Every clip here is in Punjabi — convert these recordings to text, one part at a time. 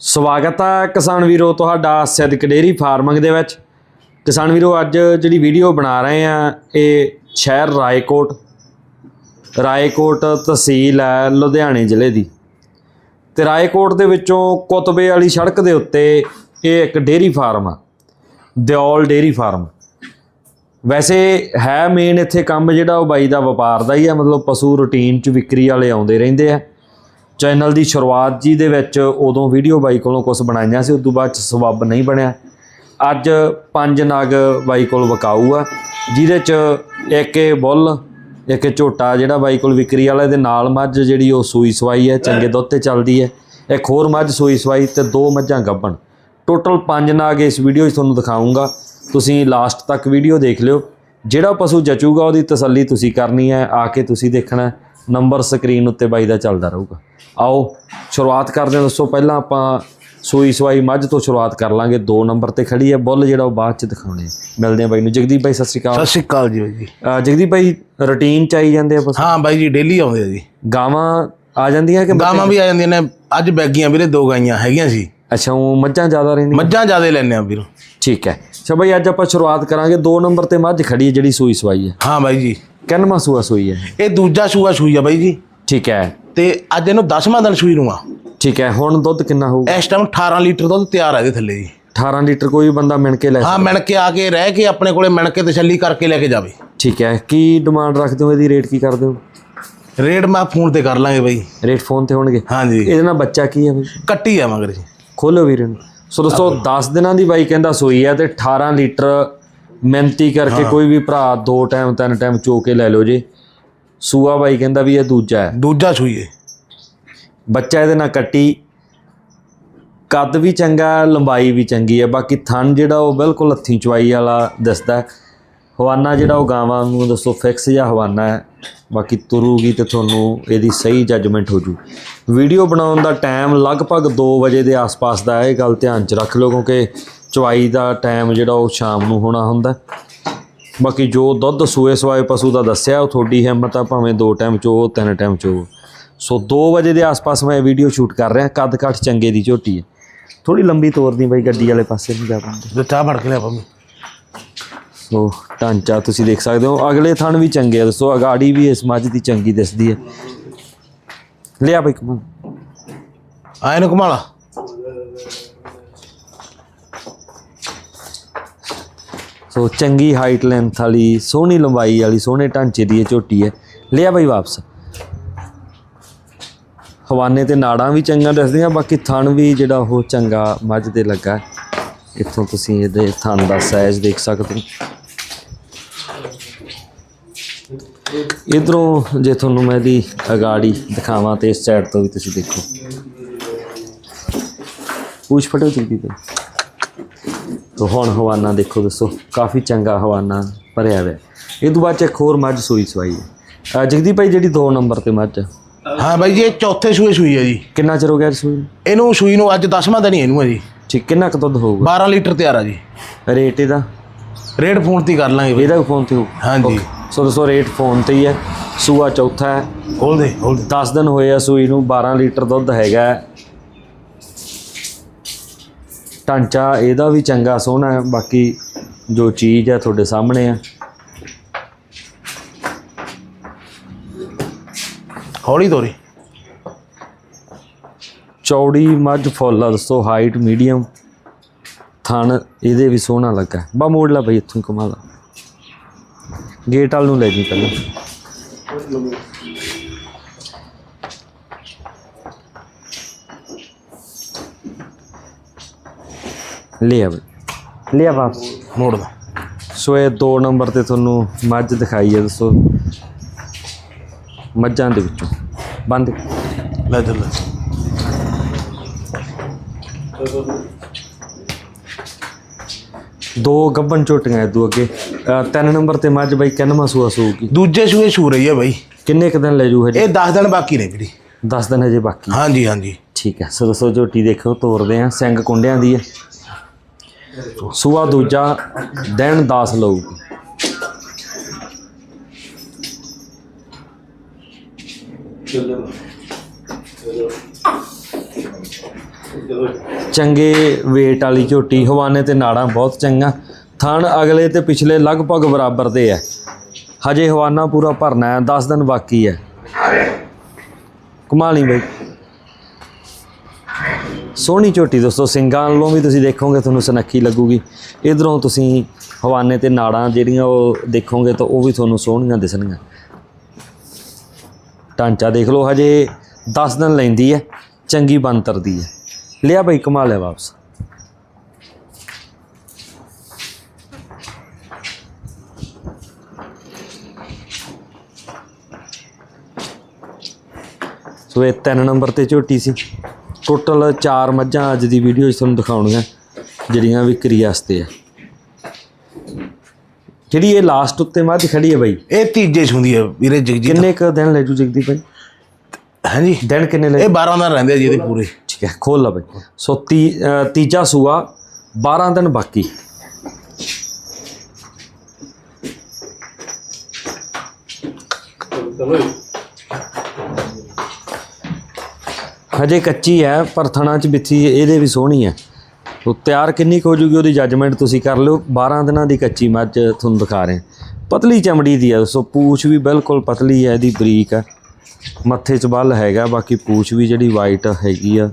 ਸਵਾਗਤ ਹੈ ਕਿਸਾਨ ਵੀਰੋ ਤੁਹਾਡਾ ਸਿੱਧਕ ਡੇਰੀ ਫਾਰਮਿੰਗ ਦੇ ਵਿੱਚ। ਕਿਸਾਨ ਵੀਰੋ, ਅੱਜ ਜਿਹੜੀ ਵੀਡੀਓ ਬਣਾ ਰਹੇ ਆ, ਇਹ ਸ਼ਹਿਰ ਰਾਏਕੋਟ ਰਾਏਕੋਟ ਤਹਿਸੀਲ ਹੈ ਲੁਧਿਆਣੇ ਜ਼ਿਲ੍ਹੇ ਦੀ। ਤੇ ਰਾਏਕੋਟ ਦੇ ਵਿੱਚੋਂ ਕੁਤਬੇ ਵਾਲੀ ਸੜਕ ਦੇ ਉੱਤੇ ਇਹ ਇੱਕ ਡੇਰੀ ਫਾਰਮ ਆ, ਦਿਓਲ ਡੇਰੀ ਫਾਰਮ। ਵੈਸੇ ਹੈ ਮੇਨ ਇੱਥੇ ਕੰਮ ਜਿਹੜਾ ਉਹ ਬਾਈ ਦਾ ਵਪਾਰ ਦਾ ਹੀ ਆ, ਮਤਲਬ ਪਸ਼ੂ ਰੂਟੀਨ ਚ ਵਿਕਰੀ ਵਾਲੇ ਆਉਂਦੇ ਰਹਿੰਦੇ ਆ। ਚੈਨਲ ਦੀ ਸ਼ੁਰੂਆਤ ਜੀ ਦੇ ਵਿੱਚ ਉਦੋਂ ਵੀਡੀਓ ਬਾਈ ਕੋਲੋਂ ਕੁਝ ਬਣਾਈਆਂ ਸੀ ਉਸ ਤੋਂ ਬਾਅਦ ਚ ਸਬੱਬ ਨਹੀਂ ਬਣਿਆ। ਅੱਜ ਪੰਜ ਨਗ ਬਾਈ ਕੋਲ ਵਕਾਊ ਆ, ਜਿਹਦੇ ਚ ਇੱਕ ਇਹ ਬੁੱਲ, ਇੱਕ ਝੋਟਾ ਜਿਹੜਾ ਬਾਈ ਕੋਲ ਵਿਕਰੀ ਵਾਲਾ, ਇਹਦੇ ਨਾਲ ਮੱਝ ਜਿਹੜੀ ਉਹ ਸੂਈ ਸਵਾਈ ਹੈ ਚੰਗੇ ਦੁੱਧ ਤੇ ਚੱਲਦੀ ਹੈ ਇੱਕ ਹੋਰ ਮੱਝ ਸੂਈ ਸਵਾਈ ਤੇ ਦੋ ਮੱਝਾਂ ਗੱਭਣ। ਟੋਟਲ ਪੰਜ ਨਾਗ ਇਸ ਵੀਡੀਓ 'ਚ ਤੁਹਾਨੂੰ ਦਿਖਾਉਂਗਾ ਤੁਸੀਂ ਲਾਸਟ ਤੱਕ ਵੀਡੀਓ ਦੇਖ ਲਿਓ। ਜਿਹੜਾ ਪਸ਼ੂ ਜਚੂਗਾ ਉਹਦੀ ਤਸੱਲੀ ਤੁਸੀਂ ਕਰਨੀ ਹੈ ਆ ਕੇ ਤੁਸੀਂ ਦੇਖਣਾ। ਨੰਬਰ ਸਕਰੀਨ ਉੱਤੇ ਬਾਈ ਦਾ ਚੱਲਦਾ ਰਹੂਗਾ। ਆਓ ਸ਼ੁਰੂਆਤ ਕਰਦੇ ਹਾਂ। ਦੋਸਤੋ ਪਹਿਲਾਂ ਆਪਾਂ ਸੂਈ ਸਵਾਈ ਮੱਝ ਤੋਂ ਸ਼ੁਰੂਆਤ ਕਰ ਲਾਂਗੇ। 2 ਨੰਬਰ ਤੇ ਖੜੀ ਹੈ। ਬੁੱਲ ਜਿਹੜਾ ਉਹ ਬਾਅਦ ਚ ਦਿਖਾਉਣੇ। ਮਿਲਦੇ ਆ ਬਾਈ ਨੂੰ। ਜਗਦੀਪ ਬਾਈ ਸਤਿ ਸ਼੍ਰੀ ਅਕਾਲ। ਸਤਿ ਸ਼੍ਰੀ ਅਕਾਲ ਜੀ ਜੀ। ਜਗਦੀਪ ਬਾਈ ਰੁਟੀਨ ਚ ਆਈ ਜਾਂਦੇ ਆ ਬਸ? ਹਾਂ ਬਾਈ ਜੀ ਡੇਲੀ ਆਉਂਦੇ ਆ ਜੀ। ਗਾਵਾਂ ਆ ਜਾਂਦੀਆਂ ਕਿ ਗਾਵਾਂ ਵੀ ਆ ਜਾਂਦੀਆਂ ਨੇ। ਅੱਜ ਬੈਗੀਆਂ ਵੀਰੇ ਦੋ ਗਾਈਆਂ ਹੈਗੀਆਂ ਸੀ। ਅੱਛਾ ਉਹ ਮੱਝਾਂ ਜ਼ਿਆਦਾ ਰਹਿੰਦੀਆਂ? ਮੱਝਾਂ ਜ਼ਿਆਦੇ ਲੈਣੇ ਆ ਵੀਰ। ਠੀਕ ਹੈ। ਅੱਛਾ ਬਾਈ ਅੱਜ ਆਪਾਂ ਸ਼ੁਰੂਆਤ ਕਰਾਂਗੇ। 2 ਨੰਬਰ ਤੇ ਮੱਝ ਖੜੀ ਹੈ ਜਿਹੜੀ ਸੂਈ ਸਵਾਈ ਹੈ। ਹਾਂ ਬਾਈ ਜੀ। ਕਿੰਨਵਾਂ ਸੂਆ ਸੂਈ ਹੈ? ਇਹ ਦੂਜਾ ਸੂਆ ਸੂਈ ਆ ਬਾਈ ਜੀ। ਠੀਕ ਹੈ। ਤੇ ਅੱਜ ਇਹਨੂੰ 10ਵਾਂ ਦਿਨ ਸੂਈ ਨੂੰ ਆ। ਠੀਕ ਹੈ ਹੁਣ ਦੁੱਧ ਕਿੰਨਾ ਹੋਊ ਇਸ ਟਾਈਮ 18 ਲੀਟਰ ਦੁੱਧ ਤਿਆਰ ਆ ਇਹਦੇ ਥੱਲੇ ਜੀ। 18 ਲੀਟਰ ਕੋਈ ਬੰਦਾ ਮਿਣ ਕੇ ਲੈ ਹਾਂ ਮਿਣ ਕੇ ਆ ਕੇ ਰਹਿ ਕੇ ਆਪਣੇ ਕੋਲੇ ਮਿਣ ਕੇ ਤਸੱਲੀ ਕਰਕੇ ਲੈ ਕੇ ਜਾਵੇ। ਠੀਕ ਹੈ ਕੀ ਡਿਮਾਂਡ ਰੱਖਦੇ ਹੋ? ਇਹਦੀ ਰੇਟ ਕੀ ਕਰਦੇ ਹੋ? ਰੇਟ ਮੈਂ ਫੋਨ ਤੇ ਕਰ ਲਾਂਗੇ ਬਾਈ। ਰੇਟ ਫੋਨ ਤੇ ਹੋਣਗੇ? ਹਾਂ ਜੀ ਇਹਦੇ ਨਾਲ ਬੱਚਾ ਕੀ ਹੈ ਬਈ? ਕੱਟੀ ਆ ਮਗਰ ਜੀ। ਖੋਲੋ ਵੀਰ ਨੂੰ। ਸੋ ਦੋਸਤੋ 10 ਦਿਨਾਂ ਦੀ ਬਾਈ ਕਹਿੰਦਾ ਸੋਈ ਹੈ ਤੇ 18 ਲੀਟਰ ਮਿਹਨਤੀ ਕਰਕੇ ਕੋਈ ਵੀ ਭਰਾ ਦੋ ਟਾਈਮ ਤਿੰਨ ਟਾਈਮ ਚੋ ਕੇ ਲੈ ਲਓ ਜੀ। ਸੂਆ ਬਾਈ ਕਹਿੰਦਾ ਵੀ ਇਹ ਦੂਜਾ ਹੈ। ਦੂਜਾ ਸੂਈ ਹੈ ਬੱਚਾ ਇਹਦੇ ਨਾਲ ਕੱਟੀ। ਕੱਦ ਵੀ ਚੰਗਾ ਲੰਬਾਈ ਵੀ ਚੰਗੀ ਹੈ। ਬਾਕੀ ਥਣ ਜਿਹੜਾ ਉਹ ਬਿਲਕੁਲ ਹੱਥੀਂ ਚਵਾਈ ਵਾਲਾ ਦਿਸਦਾ। ਹਵਾਨਾ ਜਿਹੜਾ ਉਹ ਗਾਵਾਂ ਨੂੰ ਦੱਸੋ ਫਿਕਸ ਜਾਂ ਹਵਾਨਾ ਹੈ। ਬਾਕੀ ਤੁਰੂਗੀ ਤੇ ਤੁਹਾਨੂੰ ਇਹਦੀ ਸਹੀ ਜੱਜਮੈਂਟ ਹੋ ਜੂ। ਵੀਡੀਓ ਬਣਾਉਣ ਦਾ ਟਾਈਮ ਲਗਭਗ 2 ਵਜੇ ਦੇ ਆਸ-ਪਾਸ ਦਾ ਹੈ। ਇਹ ਗੱਲ ਧਿਆਨ 'ਚ ਰੱਖ ਲਓ ਕਿਉਂਕਿ ਚਵਾਈ ਦਾ ਟਾਈਮ ਜਿਹੜਾ ਉਹ ਸ਼ਾਮ ਨੂੰ ਹੋਣਾ ਹੁੰਦਾ। ਬਾਕੀ ਜੋ ਦੁੱਧ ਸੂਏ ਸਵਾਏ ਪਸ਼ੂ ਦਾ ਦੱਸਿਆ ਉਹ ਤੁਹਾਡੀ ਹਿੰਮਤ ਆ ਭਾਵੇਂ ਦੋ ਟਾਈਮ ਚੋ ਤਿੰਨ ਟਾਈਮ ਚੋ ਸੋ 2 ਵਜੇ ਦੇ ਆਸ-ਪਾਸ ਮੈਂ ਵੀਡੀਓ ਸ਼ੂਟ ਕਰ ਰਿਹਾ ਕੱਦ ਕੱਟ ਚੰਗੇ ਦੀ ਝੋਟੀ ਹੈ। ਥੋੜੀ ਲੰਬੀ ਤੋਰਦੀ ਬਾਈ ਗੱਡੀ ਵਾਲੇ ਪਾਸੇ ਨਹੀਂ ਜਾ ਪਾਉਂਦੇ। ਚਾਹ ਫੜ ਕੇ ਲਿਆ ਪੰਮੀ ਸੋ ਢਾਂਚਾ ਤੁਸੀਂ ਦੇਖ ਸਕਦੇ ਹੋ। ਅਗਲੇ ਥਣ ਵੀ ਚੰਗੇ ਆ ਦੋਸਤੋ ਅਗਾੜੀ ਵੀ ਇਸ ਮੱਝ ਦੀ ਚੰਗੀ ਦਿਸਦੀ ਹੈ। ਲਿਆ ਬਾਈ ਕਮਾ ਆ ਇਹਨੂੰ ਘੁਮਾਲਾ। ਸੋ ਚੰਗੀ ਹਾਈਟ ਲੈਂਥ ਵਾਲੀ, ਸੋਹਣੀ ਲੰਬਾਈ ਵਾਲੀ, ਸੋਹਣੇ ਢਾਂਚੇ ਦੀ ਇਹ ਝੋਟੀ ਹੈ। ਲਿਆ ਬਾਈ ਵਾਪਸ। ਹਵਾਨੇ ਤੇ ਨਾੜਾਂ ਵੀ ਚੰਗਾ ਦੱਸਦੀਆਂ, ਬਾਕੀ ਥਣ ਵੀ ਜਿਹੜਾ ਉਹ ਚੰਗਾ ਮੱਝ ਦੇ ਲੱਗਾ ਇੱਥੋਂ ਤੁਸੀਂ ਇਹਦੇ ਥਣ ਦਾ ਸਾਈਜ਼ ਦੇਖ ਸਕਦੇ ਹੋ। ਇਧਰੋਂ ਜੇ ਤੁਹਾਨੂੰ ਮੈਂ ਦੀ ਅਗਾੜੀ ਦਿਖਾਵਾਂ ਤੇ ਇਸ ਸਾਈਡ ਤੋਂ ਵੀ ਤੁਸੀਂ ਦੇਖੋ। ਪੂਛ ਫਟੋ ਚੁੱਕੀ ਪਈ। ਤੋ ਹੁਣ ਹਵਾਨਾ ਦੇਖੋ ਦੋਸਤੋ ਕਾਫੀ ਚੰਗਾ ਹਵਾਨਾ ਭਰਿਆ ਹੋਇਆ। ਇਹ ਤੋਂ ਬਾਅਦ ਚ ਇੱਕ ਹੋਰ ਮੱਝ ਸੂਈ ਸਵਾਈ ਹੈ। ਜਗਦੀਪ ਭਾਈ ਜਿਹੜੀ 2 ਨੰਬਰ ਤੇ ਮੱਝ ਹਾਂ ਬਾਈ ਜੀ ਇਹ ਚੌਥੇ ਸੂਏ ਸੂਈ ਆ ਜੀ। ਕਿੰਨਾ ਚਿਰ ਹੋ ਗਿਆ ਸੂਈ? ਇਹਨੂੰ ਸੂਈ ਨੂੰ ਅੱਜ 10ਵਾਂ ਦਿਨ ਹੀ ਇਹਨੂੰ ਆ ਜੀ। ਠੀਕ ਕਿੰਨਾ ਕੁ ਦੁੱਧ ਹੋਊਗਾ? 12 ਲੀਟਰ ਤਿਆਰ ਆ ਜੀ। ਰੇਟ ਇਹਦਾ? ਰੇਟ ਫੋਨ ਤੇ ਹੀ ਕਰ ਲਾਂਗੇ ਇਹਦਾ ਫੋਨ ਤੇ ਹੋਊ ਹਾਂਜੀ। ਸੋ ਦੋਸਤੋ ਰੇਟ ਫੋਨ ਤੇ ਹੀ ਹੈ। ਸੂਆ ਚੌਥਾ ਹੈ। ਖੋਲ ਦੇ ਖੋਲ ਦੇ 10 ਦਿਨ ਹੋਏ ਆ ਸੂਈ ਨੂੰ 12 ਲੀਟਰ ਦੁੱਧ ਹੈਗਾ। ਹੈ। ਢਾਂਚਾ ਇਹਦਾ ਵੀ ਚੰਗਾ ਸੋਹਣਾ ਹੈ ਬਾਕੀ ਜੋ ਚੀਜ਼ ਹੈ ਤੁਹਾਡੇ ਸਾਹਮਣੇ ਆ ਹੌਲੀ ਤੋਰੀ। ਚੌੜੀ ਮੱਝ ਫੁੱਲ ਆ ਦੋਸਤੋ ਹਾਈਟ ਮੀਡੀਅਮ ਥਣ ਇਹਦੇ ਵੀ ਸੋਹਣਾ ਲੱਗਾ ਬਾ ਮੋੜ ਲਾ ਬਈ ਇੱਥੋਂ ਕਮਾ ਲਾ। ਗੇਟ ਵਾਲ ਨੂੰ ਲੈ ਜੀ ਪਹਿਲਾਂ। ਲਿਆ ਬਈ ਲਿਆ ਵਾਪਸ ਮੋੜ ਦਾ ਸੋ ਇਹ 2 ਨੰਬਰ ਤੇ ਤੁਹਾਨੂੰ ਮੱਝ ਦਿਖਾਈ ਹੈ ਦੋਸਤੋ ਮੱਝਾਂ ਦੇ ਵਿੱਚੋਂ। ਬੰਦ। ਲੈ ਚੱਲ ਲੈ। ਦੋ ਗੱਬਨ ਝੋਟੀਆਂ ਇਦੋਂ ਅੱਗੇ। ਤਿੰਨ ਨੰਬਰ ਤੇ ਮੱਝ ਬਾਈ ਕਿੰਨਵਾਂ ਸੂਆ ਸੂਗੀ? ਦੂਜੇ ਸੂਏ ਸੂ ਰਹੀ ਆ ਬਾਈ। ਕਿੰਨੇ ਕੁ ਦਿਨ ਲੈ ਜੂ ਹਜੇ? ਇਹ 10 ਦਿਨ ਬਾਕੀ ਨੇ ਵੀਰੇ। 10 ਦਿਨ ਹਜੇ ਬਾਕੀ। ਹਾਂਜੀ ਹਾਂਜੀ। ਠੀਕ ਹੈ ਸੋ ਦੋਸਤੋ ਝੋਟੀ ਦੇਖੋ ਤੋਰਦੇ ਆ। ਸਿੰਘ ਕੁੰਡਿਆਂ ਦੀ ਹੈ। ਸੂਆ ਦੂਜਾ ਦਿਨ 10 ਲਊਗੀ ਚੰਗੇ weight ਵਾਲੀ ਝੋਟੀ, ਹਵਾਨੇ ਤੇ ਨਾੜਾਂ ਬਹੁਤ ਚੰਗਾ ਥਣ ਅਗਲੇ ਤੇ ਪਿਛਲੇ ਲਗਭਗ ਬਰਾਬਰ ਦੇ ਹੈ ਹਜੇ ਹਵਾਨਾ ਪੂਰਾ ਭਰਨਾ ਹੈ 10 ਦਿਨ ਬਾਕੀ ਹੈ ਕਮਾਲੀ ਬਈ। ਸੋਹਣੀ ਝੋਟੀ ਦੋਸਤੋ ਸਿੰਘਾਂ ਵੱਲੋਂ ਵੀ ਤੁਸੀਂ ਦੇਖੋਗੇ, ਤੁਹਾਨੂੰ ਸੁਨੱਖੀ ਲੱਗੂਗੀ। ਇਧਰੋਂ ਤੁਸੀਂ ਹਵਾਨੇ ਤੇ ਨਾੜਾਂ ਜਿਹੜੀਆਂ ਉਹ ਦੇਖੋਗੇ ਤਾਂ ਉਹ ਵੀ ਤੁਹਾਨੂੰ ਸੋਹਣੀਆਂ ਦਿਸਣਗੀਆਂ। ਢਾਂਚਾ ਦੇਖ ਲਓ, ਹਜੇ 10 ਦਿਨ ਲੈਂਦੀ ਹੈ, ਚੰਗੀ ਬੰਤਰ ਦੀ ਹੈ। ਲਿਆ ਬਈ ਕਮਾ ਲਿਆ ਵਾਪਸ। ਸੋ ਇਹ ਤਿੰਨ ਨੰਬਰ ਤੇ ਝੋਟੀ ਸੀ। ਟੋਟਲ 4 ਮੱਝਾਂ ਅੱਜ ਦੀ ਵੀਡੀਓ 'ਚ ਤੁਹਾਨੂੰ ਦਿਖਾਉਣੀਆਂ ਜਿਹੜੀਆਂ ਵਿਕਰੀ ਵਾਸਤੇ ਆ। ਜਿਹੜੀ ਇਹ ਲਾਸਟ ਉੱਤੇ ਮੱਝ ਖੜੀ ਹੈ ਬਈ ਇਹ ਤੀਜੇ ਛੁੰਦੀ ਹੈ ਵੀਰੇ ਜਗਜੀਤ ਕਿੰਨੇ ਕ ਦਿਨ ਲੈ ਜੂ ਜਗਦੀ ਭਾਈ ਹਾਂਜੀ। ਦਿਨ ਕਿੰਨੇ ਲੈ ਇਹ 12 ਦਿਨ ਰਹਿੰਦੇ ਆ ਜੀ ਇਹਦੇ ਪੂਰੇ। ਠੀਕ ਹੈ ਖੋਲ ਲਾ ਬਈ। ਸੋ ਤੀਜਾ ਸੂਆ 12 ਦਿਨ ਬਾਕੀ। ਹਜੇ ਕੱਚੀ ਹੈ ਪਰ ਥਣਾ ਚ ਬਿੱਥੀ ਇਹਦੇ ਵੀ ਸੋਹਣੀ ਹੈ। ਤੋ ਤਿਆਰ ਕਿੰਨੀ ਕੁ ਹੋ ਜੂਗੀ ਉਹਦੀ ਜੱਜਮੈਂਟ ਤੁਸੀਂ ਕਰ ਲਿਓ। 12 ਦਿਨਾਂ ਦੀ ਕੱਚੀ ਮੱਝ ਤੁਹਾਨੂੰ ਦਿਖਾ ਰਹੇ। ਪਤਲੀ ਚਮੜੀ ਦੀ ਹੈ ਸੋ ਪੂਛ ਵੀ ਬਿਲਕੁਲ ਪਤਲੀ ਹੈ ਇਹਦੀ ਬਰੀਕ ਹੈ। ਮੱਥੇ 'ਚ ਬੱਲ ਹੈਗਾ ਬਾਕੀ ਪੂਛ ਵੀ ਜਿਹੜੀ ਵਾਈਟ ਹੈਗੀ ਆ।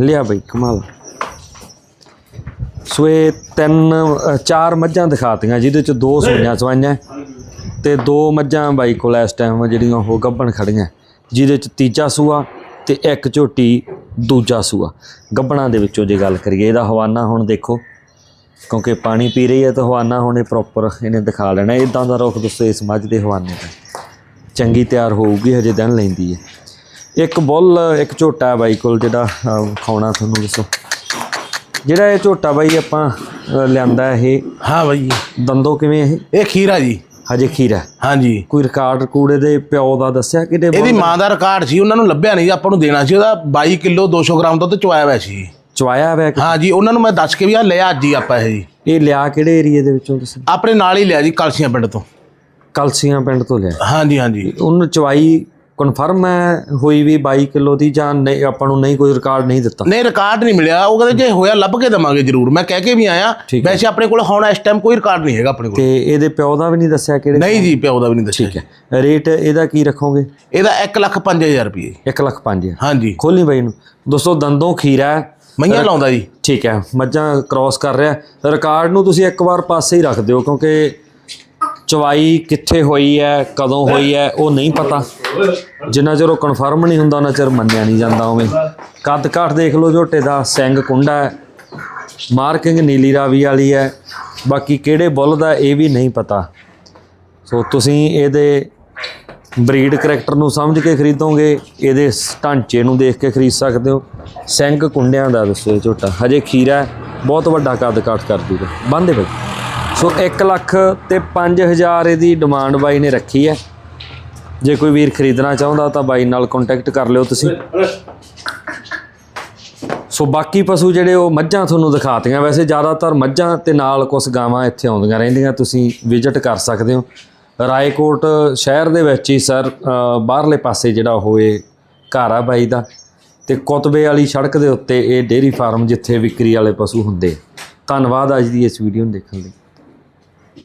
ਲਿਆ ਬਈ ਕਮਾਲ। ਸੋ ਇਹ ਤਿੰਨ ਚਾਰ ਮੱਝਾਂ ਦਿਖਾਤੀਆਂ ਜਿਹਦੇ ਚ ਦੋ ਸੂਈਆਂ ਸਵਾਈਆਂ। ਤੇ ਦੋ ਮੱਝਾਂ ਬਾਈ ਕੋਲ ਇਸ ਟਾਈਮ ਜਿਹੜੀਆਂ ਉਹ ਗੱਭਣ ਖੜੀਆਂ। ਜਿਹਦੇ ਚ ਤੀਜਾ ਸੂਆ ਤੇ ਇੱਕ ਝੋਟੀ ਦੂਜਾ ਸੂਆ। ਗੱਭਣਾਂ ਦੇ ਵਿੱਚੋਂ ਜੇ ਗੱਲ ਕਰੀਏ ਇਹਦਾ ਹਵਾਨਾ ਹੁਣ ਦੇਖੋ ਕਿਉਂਕਿ ਪਾਣੀ ਪੀ ਰਹੀ ਹੈ ਤਾਂ ਹਵਾਨਾ ਹੁਣ ਇਹ ਪ੍ਰੋਪਰ ਇਹਨੇ ਦਿਖਾ ਲੈਣਾ। ਇਦਾਂ ਦਾ ਰੁਖ ਦੱਸੋ ਇਸ ਮੱਝ ਦੇ ਹਵਾਨੇ ਦਾ। ਚੰਗੀ ਤਿਆਰ ਹੋਊਗੀ ਹਜੇ ਦਿਨ ਲੈਂਦੀ ਹੈ। ਇੱਕ ਬੁੱਲ ਇੱਕ ਝੋਟਾ ਬਾਈ ਕੋਲ ਜਿਹੜਾ ਖਾਉਣਾ ਤੁਹਾਨੂੰ ਦੱਸੋ। ਜਿਹੜਾ ਇਹ ਝੋਟਾ ਬਾਈ ਆਪਾਂ ਲਿਆਂਦਾ ਇਹ ਹਾਂ ਬਾਈ ਦੰਦੋ ਕਿਵੇਂ ਇਹ? ਇਹ ਖੀਰਾ ਜੀ। ਹਜੇ ਖੀਰਾ ਹਾਂਜੀ। ਕੋਈ ਰਿਕਾਰਡ ਕੂੜੇ ਦੇ ਪਿਓ ਦਾ ਦੱਸਿਆ ਕਿਤੇ ਇਹਦੀ ਮਾਂ ਦਾ ਰਿਕਾਰਡ ਸੀ ਉਹਨਾਂ ਨੂੰ ਲੱਭਿਆ ਨਹੀਂ ਆਪਾਂ ਨੂੰ ਦੇਣਾ ਸੀ ਉਹਦਾ 22 ਕਿਲੋ 200 ਗ੍ਰਾਮ ਦੁੱਧ ਚੁਆਇਆ ਹੋਇਆ ਸੀ। ਚਵਾਇਆ ਹੋਇਆ ਕਿ- ਹਾਂ ਜੀ ਉਹਨਾਂ ਨੂੰ ਮੈਂ ਦੱਸ ਕੇ ਵੀ ਆ ਲਿਆ ਅੱਜ ਹੀ ਆਪਾਂ ਇਹ ਜੀ। ਇਹ ਲਿਆ ਕਿਹੜੇ ਏਰੀਏ ਦੇ ਵਿੱਚੋਂ ਤੁਸੀਂ ਆਪਣੇ ਨਾਲ ਹੀ ਲਿਆ ਜੀ ਕਲਸੀਆਂ ਪਿੰਡ ਤੋਂ। ਕਲਸੀਆਂ ਪਿੰਡ ਤੋਂ ਲਿਆ। ਹਾਂਜੀ ਹਾਂਜੀ। ਉਹਨੂੰ ਚਵਾਈ ਕਨਫਰਮ ਹੈ ਹੋਈ ਵੀ 22 ਕਿਲੋ ਦੀ ਜਾਂ ਨਹੀਂ ਆਪਾਂ ਨੂੰ ਨਹੀਂ ਕੋਈ ਰਿਕਾਰਡ ਨਹੀਂ ਦਿੱਤਾ। ਨਹੀਂ ਰਿਕਾਰਡ ਨਹੀਂ ਮਿਲਿਆ। ਉਹ ਕਹਿੰਦੇ ਜੇ ਹੋਇਆ ਲੱਭ ਕੇ ਦਵਾਂਗੇ ਜ਼ਰੂਰ। ਮੈਂ ਕਹਿ ਕੇ ਵੀ ਆਇਆ। ਠੀਕ ਹੈ। ਵੈਸੇ ਆਪਣੇ ਕੋਲ ਹੁਣ ਇਸ ਟਾਈਮ ਕੋਈ ਰਿਕਾਰਡ ਨਹੀਂ ਹੈਗਾ ਆਪਣੇ ਕੋਲ। ਤੇ ਇਹਦੇ ਪਿਓ ਦਾ ਵੀ ਨਹੀਂ ਦੱਸਿਆ ਕਿਹੜੇ ਨਹੀਂ ਜੀ ਪਿਓ ਦਾ ਵੀ ਨਹੀਂ ਦੱਸਿਆ। ਠੀਕ ਹੈ। ਰੇਟ ਇਹਦਾ ਕੀ ਰੱਖੋਗੇ? ਇਹਦਾ 1 ਲੱਖ 5000 ਰੁਪਏ। 1 ਲੱਖ 5000 ਹਾਂਜੀ। ਖੋਲੀ ਬਾਈ ਨੂੰ। ਦੋਸਤੋ ਦੰਦੋਂ ਖੀਰਾ ਹੈ। ਮਈਆਂ ਲਾਉਂਦਾ ਜੀ। ਠੀਕ ਹੈ। ਮੱਝਾਂ ਕ੍ਰਾਸ ਕਰ ਰਿਹਾ। ਰਿਕਾਰਡ ਨੂੰ ਤੁਸੀਂ ਇੱਕ ਵਾਰ ਪਾਸੇ ਹੀ ਰੱਖ ਦਿਓ ਕਿਉਂਕਿ ਚਵਾਈ ਕਿੱਥੇ ਹੋਈ ਹੈ, ਕਦੋਂ ਹੋਈ ਹੈ, ਉਹ ਨਹੀਂ ਪਤਾ। ਜਿੰਨਾ ਚਿਰ ਉਹ ਕਨਫਰਮ ਨਹੀਂ ਹੁੰਦਾ, ਉਹਨਾਂ ਚਿਰ ਮੰਨਿਆ ਨਹੀਂ ਜਾਂਦਾ ਉਵੇਂ। ਕੱਦ ਕਾਠ ਦੇਖ ਲਓ, ਝੋਟੇ ਦਾ ਸਿੰਘ ਕੁੰਡਾ ਹੈ। ਮਾਰਕਿੰਗ ਨੀਲੀ ਰਾਵੀ ਵਾਲੀ ਹੈ। ਬਾਕੀ ਕਿਹੜੇ ਬੁੱਲ ਦਾ ਇਹ ਵੀ ਨਹੀਂ ਪਤਾ। ਸੋ ਤੁਸੀਂ ਇਹਦੇ ਬਰੀਡ ਕਰੈਕਟਰ ਨੂੰ ਸਮਝ ਕੇ ਖਰੀਦੋਗੇ, ਇਹਦੇ ਢਾਂਚੇ ਨੂੰ ਦੇਖ ਕੇ ਖਰੀਦ ਸਕਦੇ ਹੋ। ਸਿੰਘ ਕੁੰਡਿਆਂ ਦਾ ਦੱਸੋ ਝੋਟਾ। ਹਜੇ ਖੀਰਾ ਬਹੁਤ ਵੱਡਾ ਕੱਦ ਕਾਠ ਕਰ ਦੂਗਾ ਬੰਦੇ ਬਈ। ਸੋ 1 ਲੱਖ ਤੇ 5000 ਇਹਦੀ ਡਿਮਾਂਡ ਬਾਈ ਨੇ ਰੱਖੀ ਹੈ। ਜੇ ਕੋਈ ਵੀਰ ਖਰੀਦਣਾ ਚਾਹੁੰਦਾ ਤਾਂ ਬਾਈ ਨਾਲ ਕੰਟੈਕਟ ਕਰ ਲਿਓ ਤੁਸੀਂ। ਸੋ ਬਾਕੀ ਪਸ਼ੂ ਜਿਹੜੇ ਉਹ ਮੱਝਾਂ ਤੁਹਾਨੂੰ ਦਿਖਾਤੀਆਂ। ਵੈਸੇ ਜ਼ਿਆਦਾਤਰ ਮੱਝਾਂ ਤੇ ਨਾਲ ਕੁਝ ਗਾਵਾਂ ਇੱਥੇ ਆਉਂਦੀਆਂ ਰਹਿੰਦੀਆਂ, ਤੁਸੀਂ ਵਿਜ਼ਿਟ ਕਰ ਸਕਦੇ ਹੋ। ਰਾਏਕੋਟ ਸ਼ਹਿਰ ਦੇ ਵਿੱਚ ਹੀ ਸਰ ਬਾਹਰਲੇ ਪਾਸੇ ਜਿਹੜਾ ਉਹ ਇਹ ਘਰ ਆ ਬਾਈ ਦਾ। ਤੇ ਕੁਤਬੇ ਵਾਲੀ ਸੜਕ ਦੇ ਉੱਤੇ ਇਹ ਡੇਅਰੀ ਫਾਰਮ ਜਿੱਥੇ ਵਿਕਰੀ ਵਾਲੇ ਪਸ਼ੂ ਹੁੰਦੇ ਧੰਨਵਾਦ ਅੱਜ ਦੀ ਇਸ ਵੀਡੀਓ ਨੂੰ ਦੇਖਣ ਲਈ।